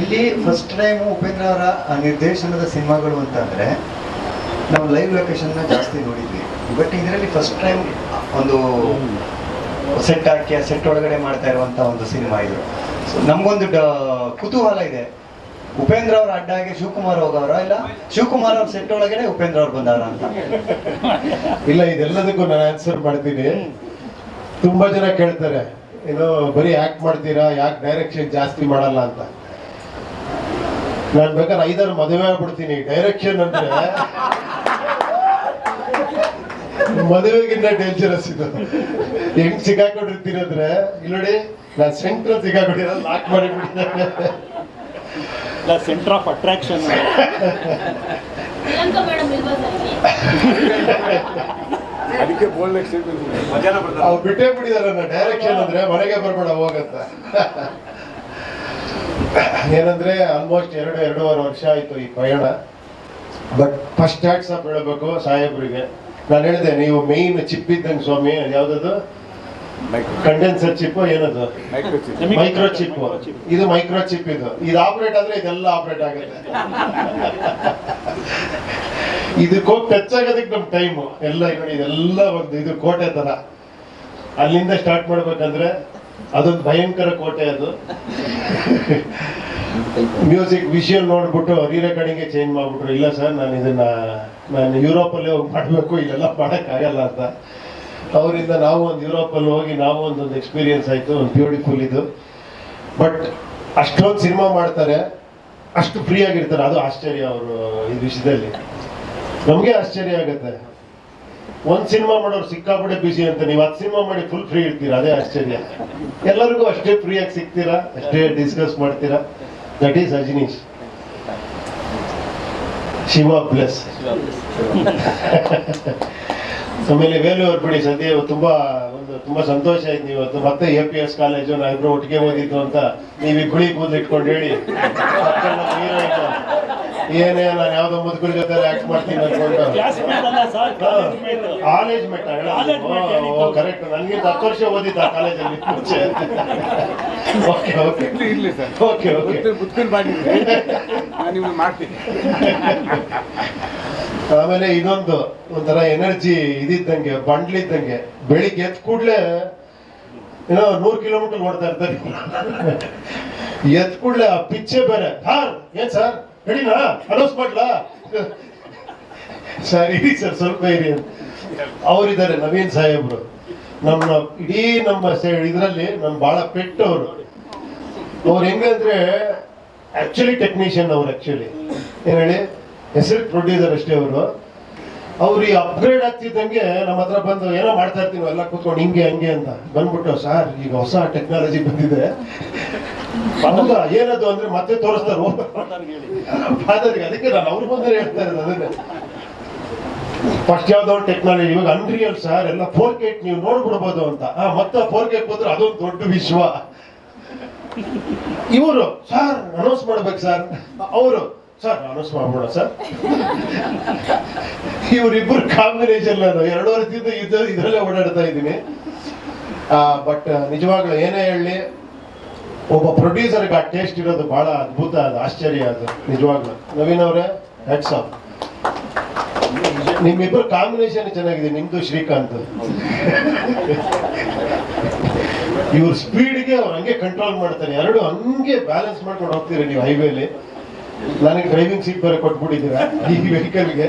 ಇಲ್ಲಿ first time Upendra ಅವರ ನಿರ್ದೇಶನದ ಸಿನಿಮಾಗಳು ಅಂತಂದ್ರೆ, ನಾವು ಲೈವ್ ಲೊಕೇಶನ್ನ ಜಾಸ್ತಿ ನೋಡಿದ್ವಿ. ಬಟ್ ಇದರಲ್ಲಿ ಫಸ್ಟ್ ಟೈಮ್ ಒಂದು ಸೆಟ್ ಹಾಕಿ, ಆ ಸೆಟ್ ಒಳಗಡೆ ಮಾಡ್ತಾ ಇರುವಂತ ಒಂದು ಸಿನಿಮಾ ಇದು. ಸೊ ನಮ್ಗೊಂದು ಕುತೂಹಲ ಇದೆ. ಉಪೇಂದ್ರ ಅವ್ರ ಅಡ್ಡಾಗಿ ಶಿವಕುಮಾರ್ ಹೋಗವ್ರ? ಇಲ್ಲ, ಶಿವಕುಮಾರ್ ಅವ್ರ ಸೆಟ್ ಒಳಗಡೆ ಉಪೇಂದ್ರ ಅವ್ರು ಬಂದವರ ಅಂತ. ಇಲ್ಲ, ಇದೆಲ್ಲದಕ್ಕೂ ನಾನು ಆನ್ಸರ್ ಮಾಡ್ತೀನಿ. ತುಂಬಾ ಜನ ಕೇಳ್ತಾರೆ ಇದು ಬರೀ ಆಕ್ಟ್ ಮಾಡ್ತೀರಾ? ಯಾಕೆ ಡೈರೆಕ್ಷನ್ ಜಾಸ್ತಿ ಮಾಡಲ್ಲ? ಅಂತ. ನಾನ್ ಬೇಕಾದ್ರೆ ಐದಾರು ಮದುವೆ ಆಗ್ಬಿಡ್ತೀನಿ. ಡೈರೆಕ್ಷನ್ ಅಂದ್ರೆ ಮದುವೆಗಿಂತ ಡೇಂಜರಸ್ ಇದು. ಹೆಂಗ್ ಸಿಕ್ಕಾಕೊಂಡಿರ್ತೀನಿ ಅಂದ್ರೆ ಇಲ್ಲಿ ನೋಡಿ ನಾನ್ ಸೆಂಟ್ರಲ್ ಸಿಗಾಕೊಂಡಿರ ಲಾಕ್ ಮಾಡಿಬಿಟ್ಟಿದ್ದೆ. Centre of attraction? ಅದಕ್ಕೆ ಬೋಲ್ಡ್ ಎಕ್ಸ್ಟೇಟ್ ಅವ್ರು ಬಿಟ್ಟೇ ಬಿಟ್ಟಿದಾರೆ ಡೈರೆಕ್ಷನ್ ಅಂದ್ರೆ ಮನೆಗೆ ಬರ್ಬೇಡ ಹೋಗತ್ತ ಏನಂದ್ರೆ ಆಲ್ಮೋಸ್ಟ್ ಎರಡು ಎರಡೂವರೆ ವರ್ಷ ಆಯ್ತು ಈ ಪ್ರಯಾಣ. ಬಟ್ ಫಸ್ಟ್ ಹ್ಯಾಟ್ಸ್ ಆಫ್ ಹೇಳಬೇಕು ಸಾಹೇಬ್ರಿಗೆ. ನಾನು ಹೇಳಿದೆ ನೀವು ಮೇಯ್ನ್ ಚಿಪ್ ಇದ್ದಂಗೆ ಸ್ವಾಮಿ ಯಾವ್ದದು? ಕಂಡೆನ್ಸರ್ ಚಿಪ್ ಏನದು? ಮೈಕ್ರೋ ಚಿಪ್ ಇದು ಮೈಕ್ರೋ ಚಿಪ್ ಇದು. ಇದು ಆಪರೇಟ್ ಆದ್ರೆ ಇದೆಲ್ಲ ಆಪರೇಟ್ ಆಗುತ್ತೆ. ಇದು ಕೋಟ್ ಟಚ್ ಆಗೋದಕ್ಕೆ ನಮ್ ಟೈಮ್ ಎಲ್ಲ ನೋಡಿ ಇದೆಲ್ಲ ಒಂದು ಇದು ಕೋಟೆ ತರ. ಅಲ್ಲಿಂದ ಸ್ಟಾರ್ಟ್ ಮಾಡ್ಬೇಕಂದ್ರೆ ಅದೊಂದು ಭಯಂಕರ ಕೋಟೆ ಅದು. ಮ್ಯೂಸಿಕ್ ವಿಷುವಲ್ ನೋಡ್ಬಿಟ್ಟು ರೀ ಕಡೆಗೆ ಚೇಂಜ್ ಮಾಡ್ಬಿಟ್ರು. ಇಲ್ಲ ಸರ್ ನಾನು ಇದನ್ನ, ನಾನು ಯುರೋಪಲ್ಲಿ ಹೋಗಿ ಮಾಡಬೇಕು, ಇಲ್ಲೆಲ್ಲ ಆಗಲ್ಲ ಅಂತ. ಅವರಿಂದ ನಾವು ಒಂದು ಯುರೋಪಲ್ಲಿ ಹೋಗಿ ನಾವು ಒಂದೊಂದು ಎಕ್ಸ್ಪೀರಿಯನ್ಸ್ ಆಯ್ತು, ಒಂದು ಬ್ಯೂಟಿಫುಲ್ ಇದು. ಬಟ್ ಅಷ್ಟೊಂದು ಸಿನಿಮಾ ಮಾಡ್ತಾರೆ, ಅಷ್ಟು ಫ್ರೀ ಆಗಿರ್ತಾರೆ. ಅದು ಆಶ್ಚರ್ಯ ಅವರು ಈ ವಿಷಯದಲ್ಲಿ. ನಮಗೆ ಆಶ್ಚರ್ಯ ಆಗುತ್ತೆ. ಒಂದ್ ಸಿನಿಮಾ ಮಾಡೋರು ಸಿಕ್ಕಾಪಟ್ಟೆ ಬಿಸಿ ಅಂತ, ನೀವು ಹತ್ತು ಸಿನಿಮಾ ಮಾಡಿ ಫುಲ್ ಫ್ರೀ ಇರ್ತೀರಾ? ಅದೇ ಆಶ್ಚರ್ಯ. ಎಲ್ಲರಿಗೂ ಅಷ್ಟೇ ಫ್ರೀ ಆಗಿ ಸಿಗ್ತೀರಾ? ಅಷ್ಟೇ ಡಿಸ್ಕಸ್ ಮಾಡ್ತೀರಾ? That is Ajaneesh Shiva plus ಆಮೇಲೆ ವೇಲು ಅವ್ರು ಬಿಡಿ, ಸದ್ಯ ತುಂಬಾ ಒಂದು ತುಂಬಾ ಸಂತೋಷ ಆಯ್ತು ನೀವು ಮತ್ತೆ ಎ ಪಿ ಎಸ್ ಕಾಲೇಜು ನಾವಿಬ್ರು ಒಟ್ಟಿಗೆ ಓದಿದ್ದು ಅಂತ ನೀವು ಗುಳಿ ಕೂದಲು ಇಟ್ಕೊಂಡು ಹೇಳಿ ಪಕ್ಕದಲ್ಲಿ ನಮ್ಮ hero ಇದ್ದ. ಏನೇ ನಾನು ಯಾವ್ದೋ ಮುದುಕರ ಜೊತೆ ಆಕ್ಟ್ ಮಾಡ್ತೀನಿ ಅನ್ಕೊಂಡು ಕ್ಲಾಸ್ಮೇಟ್ ಅಲ್ಲ ಸರ್ ಕಾಲೇಜ್ ಏನಿತ್ತು? ಕರೆಕ್ಟ್ ನನಗೆ ಹತ್ತು ವರ್ಷ ಓದಿದ್ದ ಕಾಲೇಜಲ್ಲಿ ಮುಂಚೆ. ಓಕೆ ಓಕೆ ಇರ್ಲಿ ಸರ್ ಓಕೆ ಓಕೆ ನಾನು ನಿಮ್ಗೆ ಮಾಡ್ತೀನಿ. ಆಮೇಲೆ ಇದೊಂದು ಒಂಥರ ಎನರ್ಜಿ ಇದಿದ್ದಂಗೆ ಬಂಡ್ಲಿದ್ದಂಗೆ ಬೆಳಿಗ್ಗೆ ಎದ್ದ ಕೂಡ್ಲೆ ಏನೋ ನೂರ್ ಕಿಲೋಮೀಟರ್ ಓಡ್ತಾ ಇರ್ತಾರೆ. ಎದ್ದ ಕೂಡ್ಲೆ ಆ ಪಿಚ್ಚೆ ಬೇರೆ. ಸರ್ ಏನ್ ಸರ್ ರೆಡಿನಾ ಅನೌನ್ಸ್ ಮಾಡ್ಲಾ ಸರ್ ಇರಿ ಸರ್, ಸ್ವಲ್ಪ ಇರಿ ಅವರಿದ್ದಾರೆ ನವೀನ್ ಸಾಹೇಬ್ರು. ನಮ್ಮ ಇಡೀ ನಮ್ಮ ಇದರಲ್ಲಿ ನಮ್ಮ ಬಹಳ ಪೆಟ್ಟು ಅವರು ಅವ್ರು ಹೆಂಗಂದ್ರೆ ಆಕ್ಚುಲಿ ಟೆಕ್ನಿಷಿಯನ್ ಅವ್ರು ಆಕ್ಚುಲಿ ಏನ್ ಹೇಳಿ? ಹೆಸರು ಪ್ರೊಡ್ಯೂಸರ್ ಅಷ್ಟೇ ಅವರು. ಅವ್ರು ಈ ಅಪ್ಗ್ರೇಡ್ ಆಗ್ತಿದ್ದಂಗೆ ನಮ್ಮ ಹತ್ರ ಬಂದು ಏನೋ ಮಾಡ್ತಾ ಇರ್ತೀವಿ ಎಲ್ಲ ಕೂತ್ಕೊಂಡು ಹಿಂಗೆ, ಹಂಗೆ ಅಂತ. ಬಂದ್ಬಿಟ್ಟು, ಸರ್, ಈಗ ಹೊಸ ಟೆಕ್ನಾಲಜಿ ಬಂದಿದೆ. ಏನದು ಅಂದ್ರೆ ಮತ್ತೆ ತೋರಿಸ್ತಾರೆ. ಅದಕ್ಕೆ ನಾನು ಅವ್ರ ಬಂದರೆ ಹೇಳ್ತಾ ಇರೋದು, ಅದನ್ನೇ. ಫಸ್ಟ್ ಯಾವ್ದೋ ಟೆಕ್ನಾಲಜಿ ಇವಾಗ ಅನ್ರಿಯಲ್ ಸರ್ ಎಲ್ಲ ಫೋರ್ ಕೆ ನೀವು ನೋಡ್ಬಿಡ್ಬೋದು ಅಂತ. ಮತ್ತೆ ಫೋರ್ ಕೆ ಹೋದ್ರೆ ಅದೊಂದು ದೊಡ್ಡ ವಿಶ್ವ. ಇವರು ಸರ್ ಅನೌನ್ಸ್ ಮಾಡ್ಬೇಕು ಸರ್ ಅವರು ಸರ್ ಅನೌನ್ಸ್ ಮಾಡ್ಬೋಣ ಸರ್ ಇವರಿಬ್ಬರು ಕಾಂಬಿನೇಷನ್ ನಾನು ಎರಡೂವರೆ ತಿಂದ ಇದ್ದ ಇದರಲ್ಲೇ ಓಡಾಡ್ತಾ ಇದ್ದೀನಿ. ಬಟ್ ನಿಜವಾಗ್ಲೂ ಏನೇ ಹೇಳಿ ಒಬ್ಬ ಪ್ರೊಡ್ಯೂಸರ್ಗೆ ಆ ಟೇಸ್ಟ್ ಇರೋದು ಬಹಳ ಅದ್ಭುತ, ಅದು ಆಶ್ಚರ್ಯ, ಅದು ನಿಜವಾಗ್ಲೂ. ನವೀನ್ ಅವರೇ ಹೆಡ್ಸ್ ಆಫ್ ನಿಮ್ಮಿಬ್ಬರು ಕಾಂಬಿನೇಷನ್ ಚೆನ್ನಾಗಿದೆ, ನಿಮ್ದು ಶ್ರೀಕಾಂತ್. ಇವ್ರ ಸ್ಪೀಡ್ಗೆ ಅವ್ರು ಹಂಗೆ ಕಂಟ್ರೋಲ್ ಮಾಡ್ತಾರೆ. ಎರಡು ಹಂಗೆ ಬ್ಯಾಲೆನ್ಸ್ ಮಾಡ್ಕೊಂಡು ಹೋಗ್ತೀರಿ ನೀವು ಹೈವೇಲಿ ನನಗೆ ಡ್ರೈವಿಂಗ್ ಸೀಟ್ ಬೇರೆ ಕೊಟ್ಬಿಟ್ಟಿದ್ದೀರಾ? ಈ ವೆಹಿಕಲ್ಗೆ